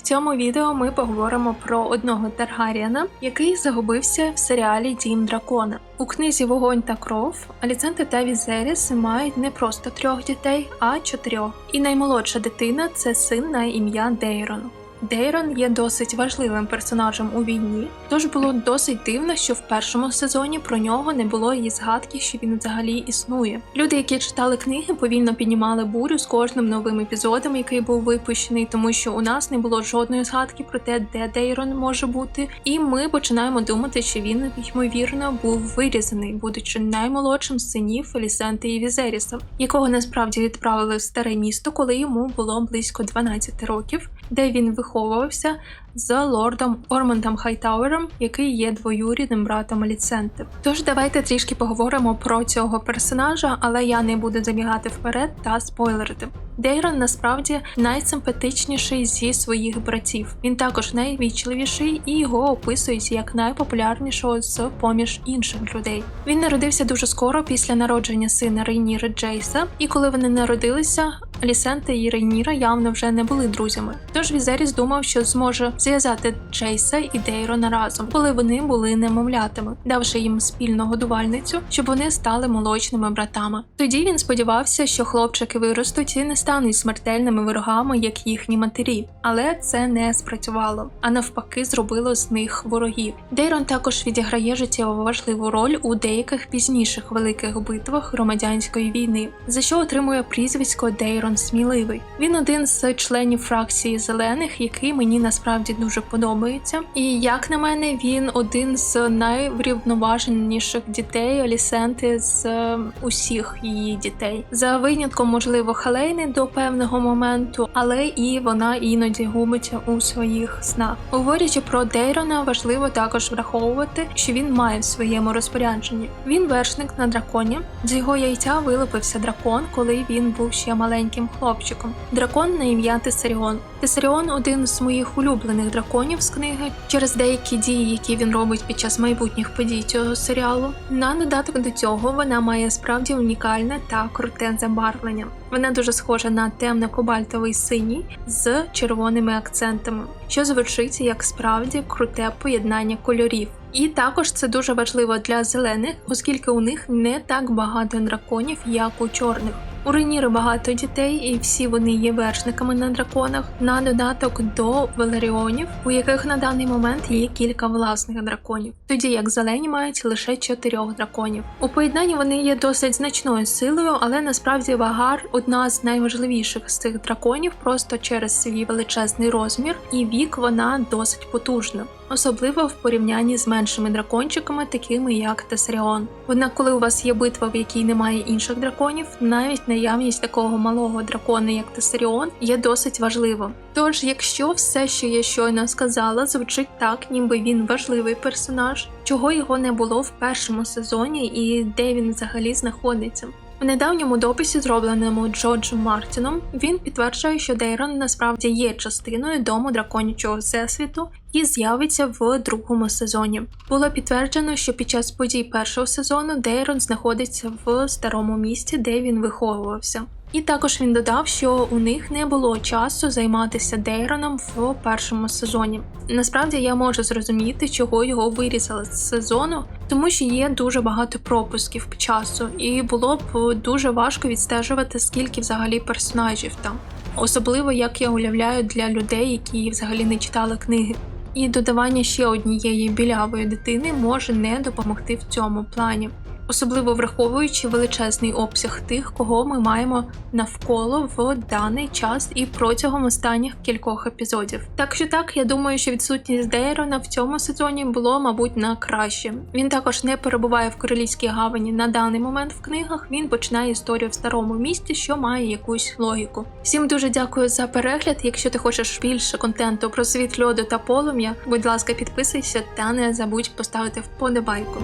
В цьому відео ми поговоримо про одного Таргаріана, який загубився в серіалі Дім дракона. У книзі Вогонь та кров Аліцента та Візеріс мають не просто трьох дітей, а чотирьох. І наймолодша дитина це син на ім'я Дейрон. Дейрон є досить важливим персонажем у війні, тож було досить дивно, що в першому сезоні про нього не було і згадки, що він взагалі існує. Люди, які читали книги, повільно піднімали бурю з кожним новим епізодом, який був випущений, тому що у нас не було жодної згадки про те, де Дейрон може бути, і ми починаємо думати, що він ймовірно був вирізаний, будучи наймолодшим з синів Елісенти і Візеріса, якого насправді відправили в старе місто, коли йому було близько 12 років, де він виховувався з лордом Ормондом Хайтауером, який є двоюрідним братом Аліценти. Тож давайте трішки поговоримо про цього персонажа, але я не буду забігати вперед та спойлерити. Дейрон насправді найсимпатичніший зі своїх братів. Він також найвічливіший і його описують як найпопулярнішого з поміж інших людей. Він народився дуже скоро після народження сина Рейніри Джейса, і коли вони народилися, Алісента і Рейніра явно вже не були друзями. Тож Візеріс думав, що зможе зв'язати Джейса і Дейрона разом, коли вони були немовлятами, давши їм спільну годувальницю, щоб вони стали молочними братами. Тоді він сподівався, що хлопчики виростуть і не стануть смертельними ворогами, як їхні матері, але це не спрацювало, а навпаки, зробило з них ворогів. Дейрон також відіграє життєво важливу роль у деяких пізніших великих битвах громадянської війни, за що отримує прізвисько Дейрон Сміливий. Він один з членів фракції зелених, який мені насправді дуже подобається. І як на мене, він один з найврівноваженіших дітей Алісенти з е, усіх її дітей. За винятком, можливо, Халейни до певного моменту, але і вона іноді губиться у своїх снах. Говорячи про Дейрона, важливо також враховувати, що він має в своєму розпорядженні. Він вершник на драконі. З його яйця вилупився дракон, коли він був ще маленьким хлопчиком. Дракон на ім'я Тесаріон. Тесаріон один з моїх улюблених драконів з книги через деякі дії, які він робить під час майбутніх подій цього серіалу. На додаток до цього вона має справді унікальне та круте забарвлення. Вона дуже схожа на темно-кобальтовий синій з червоними акцентами, що звучить як справді круте поєднання кольорів. І також це дуже важливо для зелених, оскільки у них не так багато драконів, як у чорних. У Реніри багато дітей, і всі вони є вершниками на драконах, на додаток до Велеріонів, у яких на даний момент є кілька власних драконів, тоді як зелені мають лише чотирьох драконів. У поєднанні вони є досить значною силою, але насправді Вагар одна з найважливіших з цих драконів, просто через свій величезний розмір, і вік вона досить потужна. Особливо в порівнянні з меншими дракончиками, такими як Тесаріон. Однак, коли у вас є битва, в якій немає інших драконів, навіть наявність такого малого дракона, як Тесаріон, є досить важливо. Тож, якщо все, що я щойно сказала, звучить так, ніби він важливий персонаж, чого його не було в першому сезоні і де він взагалі знаходиться. У недавньому дописі, зробленому Джорджем Мартіном, він підтверджує, що Дейрон насправді є частиною дому драконячого всесвіту і з'явиться в другому сезоні. Було підтверджено, що під час подій першого сезону Дейрон знаходиться в старому місті, де він виховувався. І також він додав, що у них не було часу займатися Дейроном в першому сезоні. Насправді я можу зрозуміти, чого його вирізали з сезону, тому що є дуже багато пропусків часу, і було б дуже важко відстежувати, скільки взагалі персонажів там. Особливо як я уявляю для людей, які взагалі не читали книги. І додавання ще однієї білявої дитини може не допомогти в цьому плані особливо враховуючи величезний обсяг тих, кого ми маємо навколо в даний час і протягом останніх кількох епізодів. Так що так, я думаю, що відсутність Дейрона в цьому сезоні було, мабуть, на краще. Він також не перебуває в королівській гавані на даний момент в книгах. Він починає історію в старому місті, що має якусь логіку. Всім дуже дякую за перегляд. Якщо ти хочеш більше контенту про світ льоду та полум'я, будь ласка, підписуйся та не забудь поставити вподобайку.